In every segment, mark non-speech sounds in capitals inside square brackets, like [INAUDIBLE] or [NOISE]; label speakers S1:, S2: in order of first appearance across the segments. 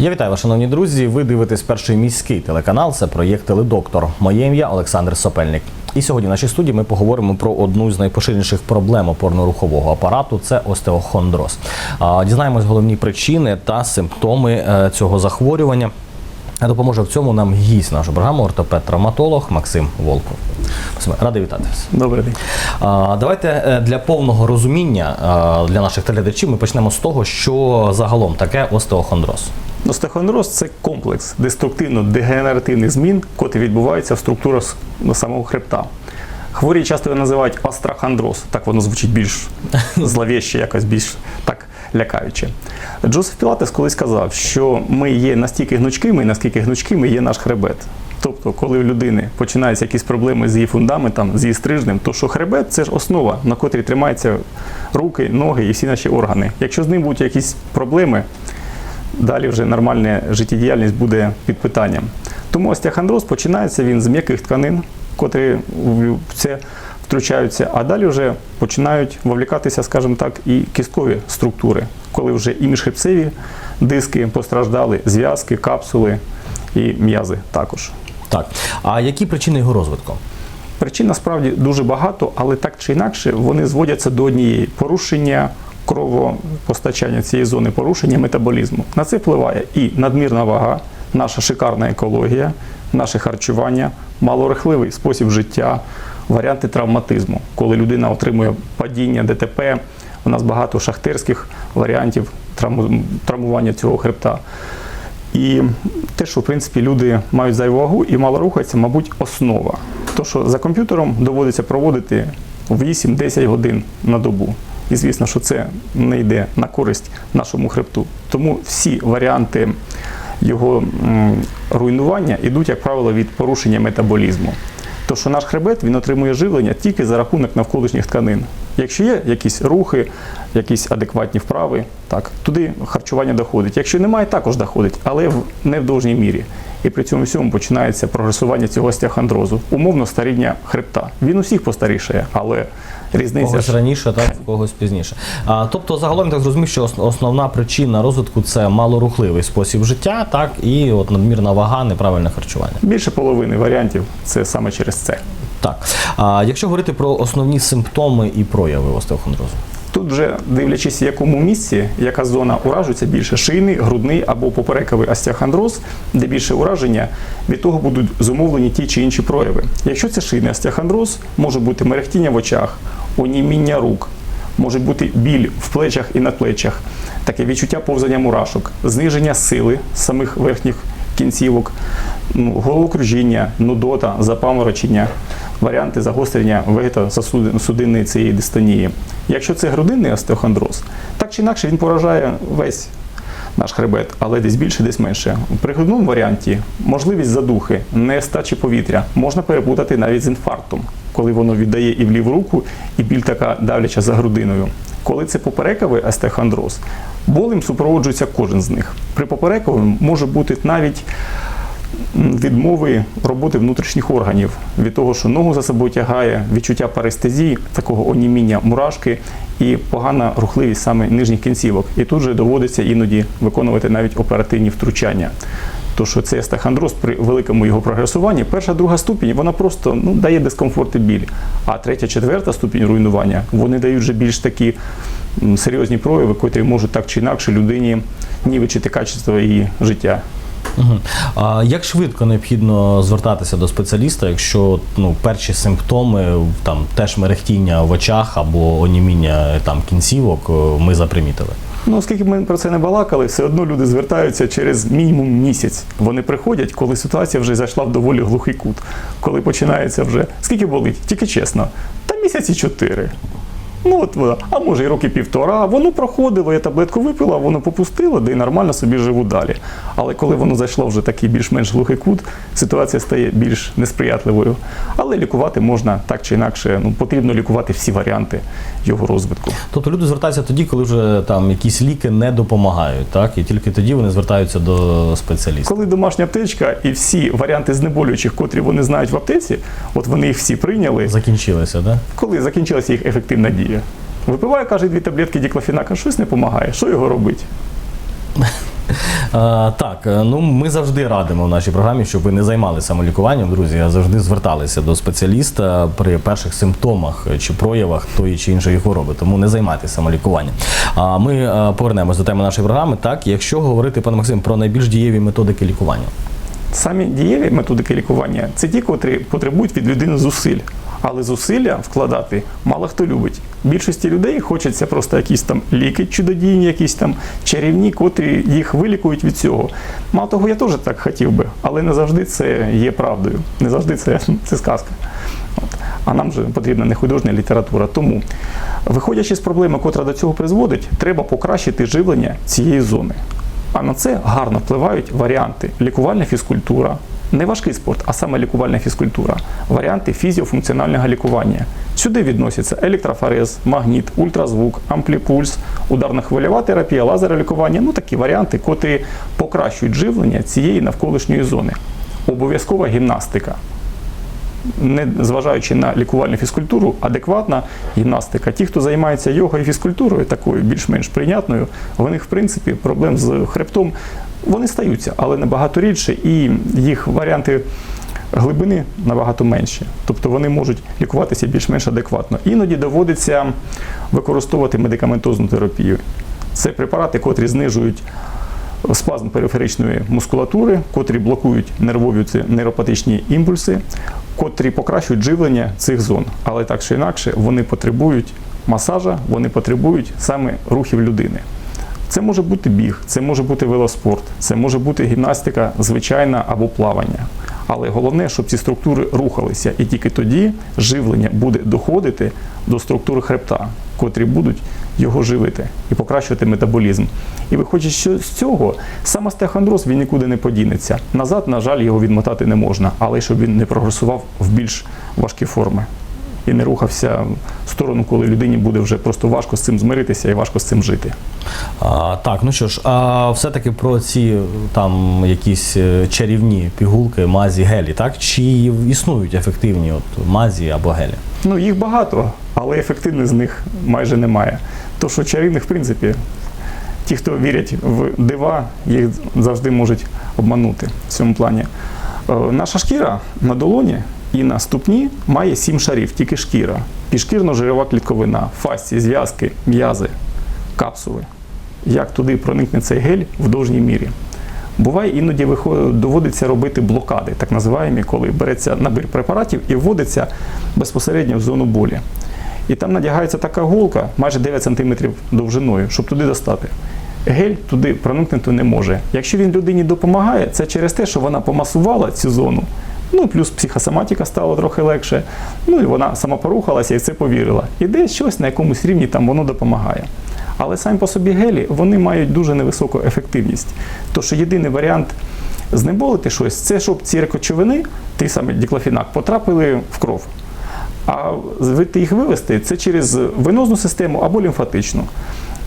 S1: Я вітаю вас, шановні друзі. Ви дивитесь перший міський телеканал. Це проєкт Теледоктор. Моє ім'я Олександр Сопельник. І сьогодні в нашій студії ми поговоримо про одну з найпоширеніших проблем опорно-рухового апарату це остеохондроз. Дізнаємось головні причини та симптоми е, цього захворювання. Допоможе в цьому нам гість нашої програми, ортопед-травматолог Максим Волков. Радий вітати вас.
S2: Добрий день.
S1: Давайте е, для повного розуміння для наших телеглядачів ми почнемо з того, що загалом таке остеохондроз.
S2: Остеохондроз – це комплекс деструктивно-дегенеративних змін, котрі відбуваються в структурах самого хребта. Хворі часто його називають астрахондроз, так воно звучить більш [LAUGHS] зловіще, якось більш так лякаюче. Джозеф Пілатес колись казав, що ми є настільки гнучкими, наскільки гнучкими є наш хребет. Тобто, коли у людини починаються якісь проблеми з її фундаментом, з її стрижнем, то що хребет це ж основа, на котрій тримаються руки, ноги і всі наші органи. Якщо з ним будуть якісь проблеми, далі вже нормальна життєдіяльність буде під питанням. Тому остеохондроз починається він з м'яких тканин, котрі в це втручаються, а далі вже починають вовлікатися, скажімо так, і кісткові структури, коли вже і міжхребцеві диски постраждали, зв'язки, капсули і м'язи також.
S1: Так, а які причини його розвитку?
S2: Причин насправді дуже багато, але так чи інакше вони зводяться до однієї порушення кровопостачання цієї зони, порушення метаболізму. На це впливає і надмірна вага, наша шикарна екологія, наше харчування, малорихливий спосіб життя, варіанти травматизму, коли людина отримує падіння, ДТП. У нас багато шахтерських варіантів травмування цього хребта. І те, що в принципі люди мають зайву вагу і мало рухаються, мабуть, основа. То, що за комп'ютером доводиться проводити 8-10 годин на добу. І звісно, що це не йде на користь нашому хребту. Тому всі варіанти його руйнування йдуть, як правило, від порушення метаболізму. То, що наш хребет він отримує живлення тільки за рахунок навколишніх тканин. Якщо є якісь рухи, якісь адекватні вправи, так, туди харчування доходить. Якщо немає, також доходить, але в, не в довжній мірі. І при цьому всьому починається прогресування цього остеохондрозу. Умовно старіння хребта. Він усіх постарішає, але різниця
S1: Когось раніше, так, когось пізніше. А, тобто, загалом я так зрозумів, що основна причина розвитку це малорухливий спосіб життя, так, і от надмірна вага, неправильне харчування.
S2: більше половини варіантів це саме через це.
S1: Так. А якщо говорити про основні симптоми і прояви остеохондрозу?
S2: Тут вже дивлячись, в якому місці, яка зона уражується більше шийний, грудний або поперековий остеохондроз, де більше ураження, від того будуть зумовлені ті чи інші прояви. Якщо це шийний остеохондроз, може бути мерехтіння в очах, оніміння рук, може бути біль в плечах і надплечах, таке відчуття повзання мурашок, зниження сили самих верхніх кінцівок, ну, головокружіння, нудота, запаморочення, варіанти загострення вегетосудинної цієї дистонії. Якщо це грудинний остеохондроз, так чи інакше він поражає весь наш хребет, але десь більше, десь менше. При грудному варіанті можливість задухи, нестачі повітря можна переплутати навіть з інфарктом, коли воно віддає і в ліву руку, і біль така давляча за грудиною. Коли це поперековий остеохондроз, болем супроводжується кожен з них. При поперековому може бути навіть відмови роботи внутрішніх органів від того, що ногу за собою тягає, відчуття парестезії, такого оніміння мурашки і погана рухливість саме нижніх кінцівок. І тут же доводиться іноді виконувати навіть оперативні втручання. То що цей остеохондроз при великому його прогресуванні, перша, друга ступінь, вона просто ну, дає дискомфорт і біль. А третя, четверта ступінь руйнування, вони дають вже більш такі серйозні прояви, котрі можуть так чи інакше людині нівечити качество її життя.
S1: Угу. А як швидко необхідно звертатися до спеціаліста, якщо ну, перші симптоми, там теж мерехтіння в очах або оніміння там кінцівок е, ми запримітили?
S2: Ну, оскільки ми про це не балакали, все одно люди звертаються через мінімум місяць. Вони приходять, коли ситуація вже зайшла в доволі глухий кут. Коли починається вже скільки болить, тільки чесно, та місяці чотири. Ну от а може і роки півтора, воно проходило, я таблетку випила, воно попустило, де й нормально собі живу далі. Але коли воно зайшло вже такий більш-менш глухий кут, ситуація стає більш несприятливою. Але лікувати можна так чи інакше, ну потрібно лікувати всі варіанти його розвитку.
S1: Тобто люди звертаються тоді, коли вже там якісь ліки не допомагають, так? І тільки тоді вони звертаються до спеціаліста.
S2: Коли домашня аптечка і всі варіанти знеболюючих, котрі вони знають в аптеці, от вони їх всі прийняли,
S1: Закінчилися, так?
S2: коли закінчилася їх ефективна дія. Випиває, каже, дві таблетки діклофінака, щось не допомагає. Що його робити? [LAUGHS]
S1: А, так, е, ну ми завжди радимо в нашій програмі, щоб ви не займалися самолікуванням, друзі, а завжди зверталися до спеціаліста при перших симптомах чи проявах тої чи іншої хвороби. Тому не займайтеся самолікуванням. А ми е, повернемось до теми нашої програми. Так, якщо говорити, пане Максим, про найбільш дієві методики лікування.
S2: Самі дієві методики лікування це ті, котрі потребують від людини зусиль. Але зусилля вкладати мало хто любить. Більшості людей хочеться просто якісь там ліки чудодійні, якісь там чарівні, котрі їх вилікують від цього. Мало того, я теж так хотів би, але не завжди це є правдою. Не завжди це, [LAUGHS] це сказка. А нам же потрібна не художня література. Тому, виходячи з проблеми, котра до цього призводить, треба покращити живлення цієї зони. А на це гарно впливають варіанти лікувальна фізкультура, не важкий спорт, а саме лікувальна фізкультура, варіанти фізіофункціонального лікування. Сюди відносяться електрофорез, магніт, ультразвук, ампліпульс, ударно-хвильова терапія, лазеролікування ну такі варіанти, котрі покращують живлення цієї навколишньої зони. Обов'язкова гімнастика не зважаючи на лікувальну фізкультуру, адекватна гімнастика. Ті, хто займається йогою і фізкультурою, такою більш-менш прийнятною, у них, в принципі, проблем з хребтом вони стаються, але набагато рідше, і їх варіанти глибини набагато менші. Тобто вони можуть лікуватися більш-менш адекватно. Іноді доводиться використовувати медикаментозну терапію. Це препарати, котрі знижують спазм периферичної мускулатури, котрі блокують нервові ці нейропатичні імпульси, котрі покращують живлення цих зон. Але так чи інакше вони потребують масажа, вони потребують саме рухів людини. Це може бути біг, це може бути велоспорт, це може бути гімнастика звичайна або плавання. Але головне, щоб ці структури рухалися, і тільки тоді живлення буде доходити до структури хребта, котрі будуть його живити і покращувати метаболізм. І виходячи що з цього, сам остеохондроз він нікуди не подінеться. Назад, на жаль, його відмотати не можна, але щоб він не прогресував в більш важкі форми і не рухався в сторону, коли людині буде вже просто важко з цим змиритися і важко з цим жити.
S1: А, так, ну що ж, а все-таки про ці там якісь е, чарівні пігулки, мазі, гелі, так? Чи існують ефективні от, мазі або гелі?
S2: Ну, їх багато, але ефективних з них майже немає. То, що чарівних, в принципі, ті, хто вірять в дива, їх завжди можуть обманути в цьому плані. Е, Наша шкіра на долоні і на ступні має сім шарів, тільки шкіра. Підшкірно-жирова клітковина, фасці, зв'язки, м'язи, капсули. Як туди проникне цей гель в довжній мірі? Буває, іноді доводиться робити блокади, так називаємо, коли береться набір препаратів і вводиться безпосередньо в зону болі. І там надягається така голка майже 9 см довжиною, щоб туди достати. Гель туди проникнути не може. Якщо він людині допомагає, це через те, що вона помасувала цю зону. Ну, плюс психосоматика стала трохи легше. Ну і вона сама порухалася і в це повірила. І десь щось на якомусь рівні там воно допомагає. Але самі по собі гелі вони мають дуже невисоку ефективність. Тож єдиний варіант знеболити щось, це щоб ці речовини, ті самі діклофінак, потрапили в кров. А звідти їх вивести це через венозну систему або лімфатичну.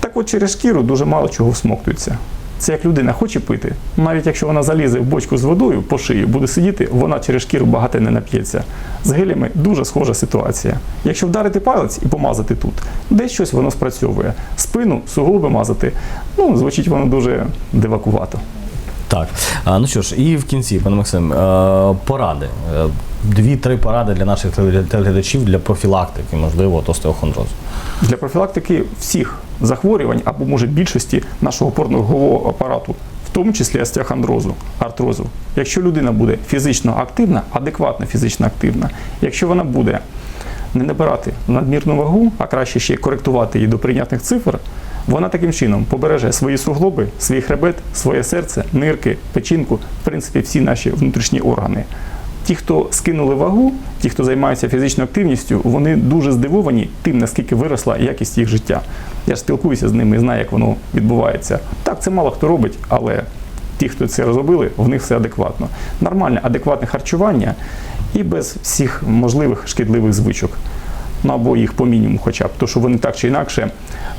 S2: Так от через шкіру дуже мало чого всмоктується. Це як людина хоче пити, навіть якщо вона залізе в бочку з водою по шию, буде сидіти, вона через шкіру багато не нап'ється. З гелями дуже схожа ситуація. Якщо вдарити палець і помазати тут, десь щось воно спрацьовує. Спину, суглоби мазати, ну, звучить воно дуже дивакувато.
S1: Так, а, ну що ж, і в кінці, пане Максим, е, поради. Е, Дві-три поради для наших телеглядачів телеглядачів для профілактики, можливо, от остеохондрозу.
S2: Для профілактики всіх захворювань або може більшості нашого опорно-рухового апарату, в тому числі остеохондрозу, артрозу. Якщо людина буде фізично активна, адекватно фізично активна, якщо вона буде не набирати надмірну вагу, а краще ще коректувати її до прийнятних цифр, вона таким чином побереже свої суглоби, свій хребет, своє серце, нирки, печінку, в принципі, всі наші внутрішні органи. Ті, хто скинули вагу, ті, хто займається фізичною активністю, вони дуже здивовані тим, наскільки виросла якість їх життя. Я ж спілкуюся з ними і знаю, як воно відбувається. Так, це мало хто робить, але ті, хто це розробили, в них все адекватно. Нормальне, адекватне харчування і без всіх можливих шкідливих звичок. Ну або їх по мінімуму, хоча б, то що вони так чи інакше е,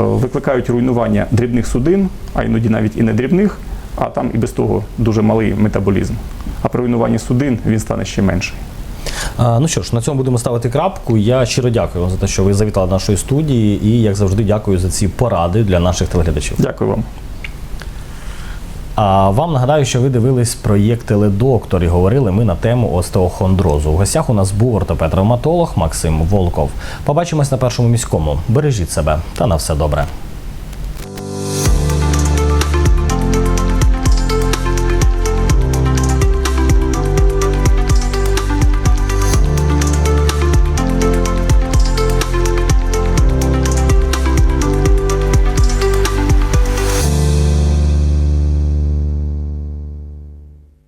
S2: викликають руйнування дрібних судин, а іноді навіть і не дрібних, а там і без того дуже малий метаболізм. А при руйнуванні судин він стане ще менший.
S1: Ну що ж, на цьому будемо ставити крапку. Я щиро дякую вам за те, що ви завітали до нашої студії, і як завжди, дякую за ці поради для наших телеглядачів.
S2: Дякую вам.
S1: А вам нагадаю, що ви дивились проєкт Теледоктор і говорили ми на тему остеохондрозу. У гостях у нас був ортопед-травматолог Максим Волков. Побачимось на першому міському. Бережіть себе та на все добре.